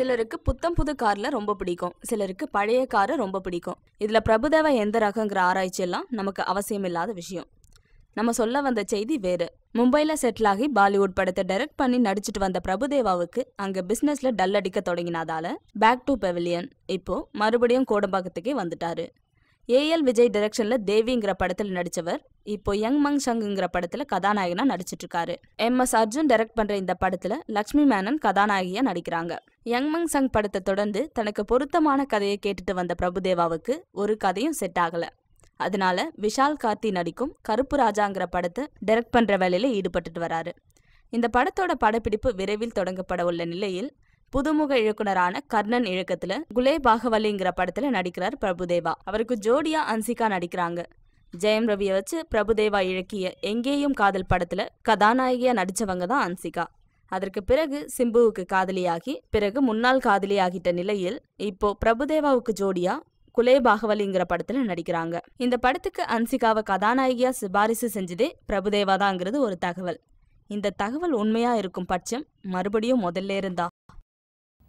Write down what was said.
சிலருக்கு புத்தம் புது கார்ல ரொம்ப பிடிக்கும். சிலருக்கு பழைய காரை ரொம்ப பிடிக்கும். இதுல பிரபுதேவா எந்த ரகங்கிற ஆராய்ச்சி எல்லாம் நமக்கு அவசியம் இல்லாத விஷயம். நம்ம சொல்ல வந்த செய்தி வேறு. மும்பைல செட்டில் ஆகி பாலிவுட் படத்தை டைரக்ட் பண்ணி நடிச்சிட்டு வந்த பிரபுதேவாவுக்கு அங்க பிசினஸ்ல டல் அடிக்க தொடங்கினதால பேக் டு பெவிலியன் இப்போ மறுபடியும் கோடம்பாக்கத்துக்கே வந்துட்டாரு. ஏஎல் விஜய் டைரக்ஷன்ல தேவிங்கிற படத்தில் நடிச்சவர். இப்போ யங் மங் ஷங்குங்கிற படத்துல கதாநாயகனா நடிச்சிட்டு இருக்காரு எம் எஸ் அர்ஜுன் டைரக்ட் பண்ற இந்த படத்துல லக்ஷ்மி மேனன் கதாநாயகியா நடிக்கிறாங்க. யங் மங் சங் படத்தை தொடர்ந்து தனக்கு பொருத்தமான கதையை கேட்டுட்டு வந்த பிரபுதேவாவுக்கு ஒரு கதையும் செட் ஆகல. அதனால விஷால் கார்த்தி நடிக்கும் கருப்பு ராஜாங்கிற படத்தை டைரக்ட் பண்ற வேலையில ஈடுபட்டுட்டு வராரு. இந்த படத்தோட படப்பிடிப்பு விரைவில் தொடங்கப்பட உள்ள நிலையில் புதுமுக இயக்குனரான கர்ணன் இயக்கத்துல குலே பாகவலிங்கிற படத்துல நடிக்கிறார் பிரபுதேவா. அவருக்கு ஜோடியா அன்சிகா நடிக்கிறாங்க. ஜெயம் ரவியை வச்சு பிரபுதேவா இழக்கிய எங்கேயும் காதல் படத்துல கதாநாயகியா நடிச்சவங்க தான் அன்சிகா. அதற்கு பிறகு சிம்புவுக்கு காதலியாகி பிறகு முன்னாள் காதலியாகிட்ட நிலையில் இப்போ பிரபுதேவாவுக்கு ஜோடியா குலே பாகவலிங்கிற படத்துல நடிக்கிறாங்க. இந்த படத்துக்கு அன்சிகாவை கதாநாயகியா சிபாரிசு செஞ்சதே பிரபுதேவா தாங்கிறது ஒரு தகவல். இந்த தகவல் உண்மையா இருக்கும் பட்சம் மறுபடியும் முதல்ல இருந்தா